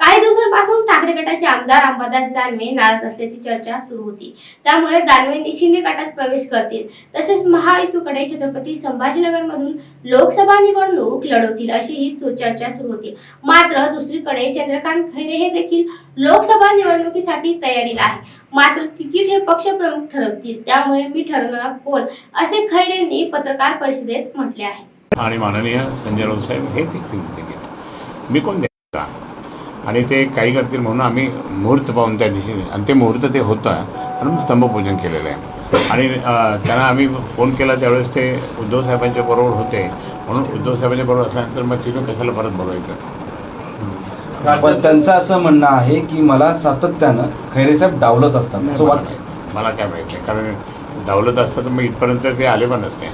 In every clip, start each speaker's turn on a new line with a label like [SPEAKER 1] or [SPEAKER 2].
[SPEAKER 1] काही दिवसांपासून ठाकरे गटाचे आमदार अंबादास दानवे नाराज असल्याची चर्चा सुरू होती. त्यामुळे दानवे शिंदे गटात प्रवेश करतील. तसेच महायुतीकडे छत्रपती संभाजीनगरमधून लोकसभा निवडणूक लढवतील अशी ही सु- चर्चा सुरू होती. मात्र दुसरीकडे चंद्रकांत खैरे हे देखील लोकसभा निवडणुकीसाठी तयारीला आहे. मात्र तिकीट हे पक्ष प्रमुख ठरवतील. त्यामुळे मी ठरवणार कोण असे खैरेंनी पत्रकार परिषदेत म्हटले आहे.
[SPEAKER 2] आणि माननीय संजय राऊत साहेब हे तिकीट मी कोण द्यायचा आणि ते काही करतील म्हणून आम्ही मुहूर्त पाहून त्या दिवशी आणि ते मुहूर्त ते होतं म्हणून स्तंभपूजन केलेलं आहे. आणि त्यांना आम्ही फोन केला त्यावेळेस ते उद्धव साहेबांच्या बरोबर होते. म्हणून उद्धव साहेबांच्या बरोबर असल्यानंतर मग तिथून कशाला परत बोलवायचं?
[SPEAKER 3] पण त्यांचं असं म्हणणं आहे की मला सातत्यानं खैरेसाहेब डावलत असतात.
[SPEAKER 2] मला काय माहिती आहे कारण डावलत असतं तर मग इथपर्यंत ते आले पण नसते.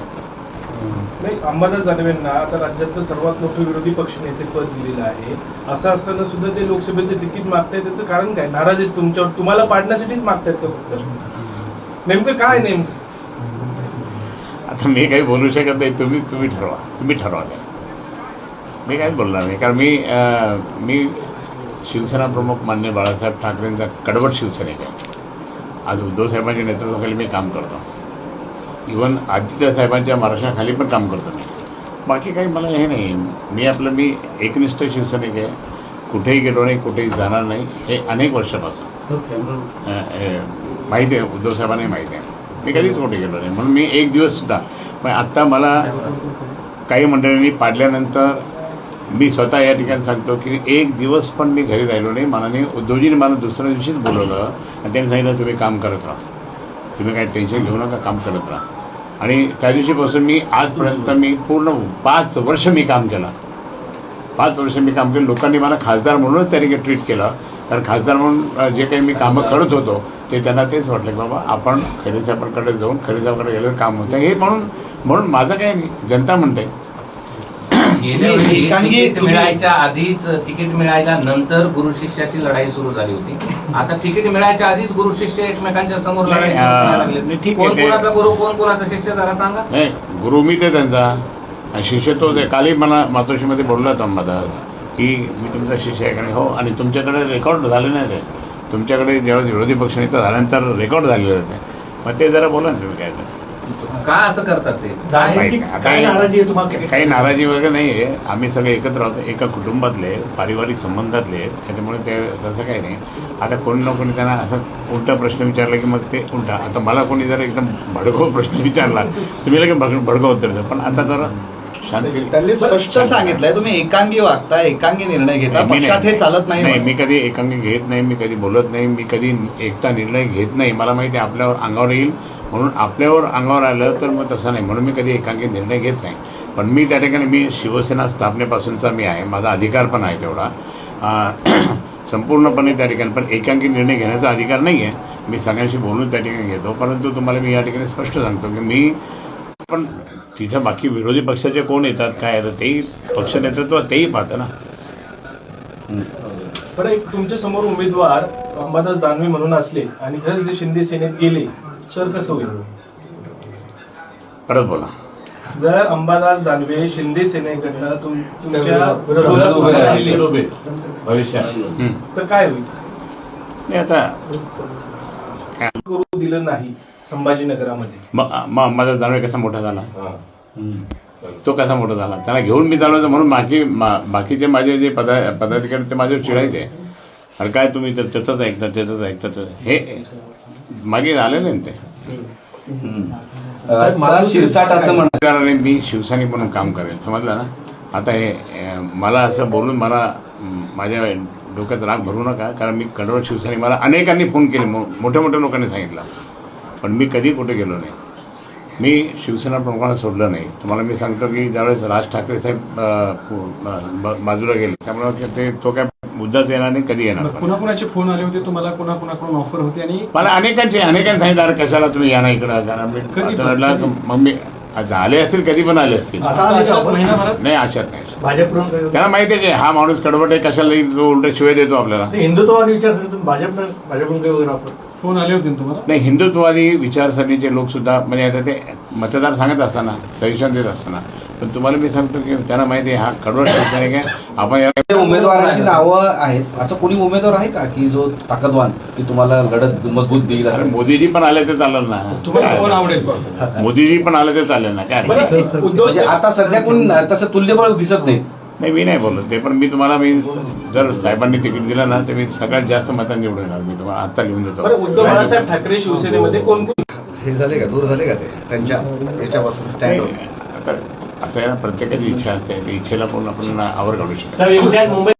[SPEAKER 4] नाही अंबादास दानवेंना आता राज्यातलं सर्वात मोठं विरोधी पक्ष नेते पद दिलेलं आहे. असं असताना सुद्धा ते लोकसभेचं तिकीट मागतायत त्याचं कारण काय? नाराज आहेत तुमच्यावर. तुम्हाला पाडण्यासाठीच मागतायत का फक्त? नेमकं काय नेमकं?
[SPEAKER 2] आता मी काही बोलू शकत नाही तुम्हीच तुम्ही ठरवा. तुम्ही ठरवा त्या. मी काहीच बोलणार नाही. कारण मी मी शिवसेना प्रमुख मान्य बाळासाहेब ठाकरेंचा कडवट शिवसैनिक आहे. आज उद्धव साहेबांच्या नेतृत्वाखाली मी काम करतो. इवन आदित्य साहेबांच्या मार्गदर्शनाखाली पण काम करतो मी. बाकी काही मला हे नाही. मी आपलं मी एकनिष्ठ शिवसैनिक आहे. कुठेही गेलो नाही कुठेही जाणार नाही. हे अनेक वर्षापासून. माहिती आहे उद्धव साहेबांनाही माहिती आहे. मी कधीच कुठे गेलो नाही. म्हणून मी एक दिवस सुद्धा पण आत्ता मला काही मंडळींनी पाडल्यानंतर मी स्वतः या ठिकाणी सांगतो की एक दिवस पण मी घरी राहिलो नाही. मनाने उद्धवजीने मला दुसऱ्या दिवशीच बोलवलं आणि त्यांनी सांगितलं तुम्ही काम करत राहा. तुम्ही काही टेन्शन घेऊ नका काम करत राहा. आणि त्या दिवशीपासून मी आजपर्यंत मी पूर्ण पाच वर्ष मी काम केलं. पाच वर्ष मी काम केलं. लोकांनी मला खासदार म्हणूनच त्यांनी ट्रीट केलं. कारण खासदार म्हणून जे काही मी कामं करत होतो ते त्यांना तेच वाटलं की बाबा आपण खरेसाहेबांकडे जाऊन खरेसाहेबांकडे गेलं काम होतं. हे म्हणून म्हणून माझं काही नाही. जनता म्हणते
[SPEAKER 5] गेल्या वेळी
[SPEAKER 3] एकांगी
[SPEAKER 5] तिकीट
[SPEAKER 3] तुम्ही-
[SPEAKER 5] मिळायच्या आधीच तिकीट मिळायच्या नंतर गुरु शिष्याची लढाई सुरू झाली होती. आता तिकीट मिळायच्या आधीच गुरु शिष्य एकमेकांच्या समोर
[SPEAKER 2] नाही,
[SPEAKER 5] लढाई सुरू
[SPEAKER 2] अं,
[SPEAKER 5] करायला लागले.
[SPEAKER 2] नाही, ठीक आहे,
[SPEAKER 5] कोण
[SPEAKER 2] ते-
[SPEAKER 5] कोणाचा गुरु कोण कोणाचा शिष्य जरा सांगा.
[SPEAKER 2] नाही गुरु मी ते त्यांचा? आणि शिष्य तोच आहे कालही मला मातोश्रीमध्ये बोलला होता अंबादास की मी तुमचा शिष्य आहे का नाही? हो आणि तुमच्याकडे रेकॉर्ड झाले नाही ते तुमच्याकडे ज्यावेळेस विरोधी पक्ष नेता झाल्यानंतर रेकॉर्ड झालेले होते. मग ते जरा बोला ना तुम्ही काय ते.
[SPEAKER 5] का असं करतात ते? काय
[SPEAKER 2] नाही. आता काही नाराजी वगैरे नाही आहे. आम्ही सगळे एकत्र आहोत. एका कुटुंबातले पारिवारिक संबंधातले. आहेत. त्याच्यामुळे ते तसं काही नाही. आता कोणी ना कोणी त्यांना असं उलटा प्रश्न विचारला की मग ते उलटा. आता मला कोणी जर एकदम भडकव प्रश्न विचारला मी लगेच भड भडकव उत्तर पण आता जरा
[SPEAKER 3] त्यांनी स्पष्ट सांगितलंय. तुम्ही एकांगी वागता एकांगी निर्णय घेता.
[SPEAKER 2] मी
[SPEAKER 3] पक्षात हे चालत नाही
[SPEAKER 2] नाही मी कधी एकांगी घेत नाही मी कधी बोलत नाही मी कधी एकटा निर्णय घेत नाही. मला माहिती आहे आपल्यावर अंगावर येईल. म्हणून आपल्यावर अंगावर आलं तर मग तसं नाही. म्हणून मी कधी एकांकी निर्णय घेत नाही. पण मी त्या ठिकाणी मी शिवसेना स्थापनेपासूनचा मी आहे. माझा अधिकार पण आहे तेवढा. संपूर्णपणे त्या ठिकाणी पण एकांकी निर्णय घेण्याचा अधिकार नाही आहे मी सगळ्यांशी बोलून त्या ठिकाणी घेतो. परंतु तुम्हाला मी या ठिकाणी स्पष्ट सांगतो की मी पण तिथं बाकी विरोधी पक्षाचे कोण येतात काय येतात तेही पक्ष नेतृत्व तेही पाहतं ना.
[SPEAKER 4] पण एक तुमच्यासमोर उमेदवार अंबादास दानवे म्हणून असले आणि खरंच ते शिंदे सेनेत गेले तर कसं होईल?
[SPEAKER 2] परत बोला.
[SPEAKER 4] जर अंबादास दानवे शिंदे सेनेकडनं तुम- तुमच्या
[SPEAKER 3] विरोधात
[SPEAKER 4] विरोधात
[SPEAKER 3] उभे
[SPEAKER 4] उभे
[SPEAKER 3] राहिले.
[SPEAKER 4] राहिले,
[SPEAKER 3] भविष्यात.
[SPEAKER 2] हं.
[SPEAKER 4] तर काय होईल?
[SPEAKER 2] नाही आता
[SPEAKER 4] करू दिलं नाही संभाजीनगरामध्ये?
[SPEAKER 2] म- म- माझा दानवे कसा मोठा झाला? तो कसा मोठा झाला? त्याला घेऊन मी चालवायचं म्हणून बाकी मा- बाकीचे माझे जे पदा पदाधिकारी ते माझ्यावर चिडायचे. अरे काय तुम्ही तर त्याचंच ऐकता त्याचंच ऐकता त्याचं हे मागे आलेले ना ते.
[SPEAKER 3] मला शिरसाट असं म्हणत
[SPEAKER 2] कारण मी शिवसैनिक म्हणून काम करेन समजलं ना? आता हे मला असं बोलून मला माझ्या डोक्यात राग भरू नका कारण मी कडवट शिवसैनिक मला अनेकांनी फोन केले मो मोठ्या मोठ्या लोकांनी सांगितलं. पण मी कधी कुठे गेलो नाही. मी शिवसेना प्रमुखांना सोडलं नाही. तुम्हाला मी सांगतो की ज्यावेळेस राज ठाकरे साहेब बाजूला गेले त्यामुळे ते तो काय मुद्दाच येणार नाही कधी येणार.
[SPEAKER 6] कुणा कुणाचे फोन आले होते तुम्हाला कुणा कुणाकडून ऑफर होती आणि
[SPEAKER 2] मला अनेकांचे अनेकांनी सांगितलं अरे कशाला तुम्ही या ना इकडं कारण मी
[SPEAKER 6] कधी
[SPEAKER 2] आता म्हटलं, मग मी आले असतील कधी पण आले असतील
[SPEAKER 7] आता आले का आपण?
[SPEAKER 6] महिनाभरात
[SPEAKER 2] नाही आशात नाही
[SPEAKER 7] भाजपकडून
[SPEAKER 2] त्यांना माहिती आहे की हा माणूस कडवट आहे कशाला जो उलट शिवाय देतो आपल्याला.
[SPEAKER 7] हिंदुत्ववादी विचारसरणी तुम्ही भाजप भाजपकडून काही वगैरे
[SPEAKER 6] फोन आले होते ना तुम्हाला?
[SPEAKER 2] नाही हिंदुत्ववादी विचारसरणीचे लोक सुद्धा म्हणजे आता ते मतदार सांगत असताना सजेशन देत असताना पण तुम्हाला मी सांगतो की त्यांना माहिती आहे हा कडवट आहे आपण
[SPEAKER 3] उमेदवारांची नावं आहेत. असं कोणी उमेदवार आहे का? की जो ताकदवान की तुम्हाला लढत मजबूत देईल
[SPEAKER 2] अरे
[SPEAKER 3] असं
[SPEAKER 2] मोदीजी पण आले तर चालेल ना.
[SPEAKER 6] तुम्हाला कोण
[SPEAKER 2] काय?
[SPEAKER 6] आवडेल
[SPEAKER 2] मोदीजी पण आले तर चालेल ना. काय?
[SPEAKER 4] बरं, उद्धव
[SPEAKER 3] म्हणजे आता सध्या कोणी तसं तुल्यबळ दिसत नाही.
[SPEAKER 2] नाही मी नाही बोललो ते पण मी तुम्हाला मी जर साहेबांनी तिकीट दिलं ना तर मी सगळ्यात जास्त मतांनी निवडून येणार. मी तुम्हाला आत्ता लिहून
[SPEAKER 4] बरं
[SPEAKER 2] देतो
[SPEAKER 4] उद्धव बाळासाहेब ठाकरे शिवसेनेमध्ये कोण कोण?
[SPEAKER 3] हे झाले का? दूर झाले का ते? त्यांच्या याच्यापासून स्टँड
[SPEAKER 2] आता असं आहे ना प्रत्येकाची इच्छा असते. त्या इच्छेला पण आपण आवर काढू शकतो.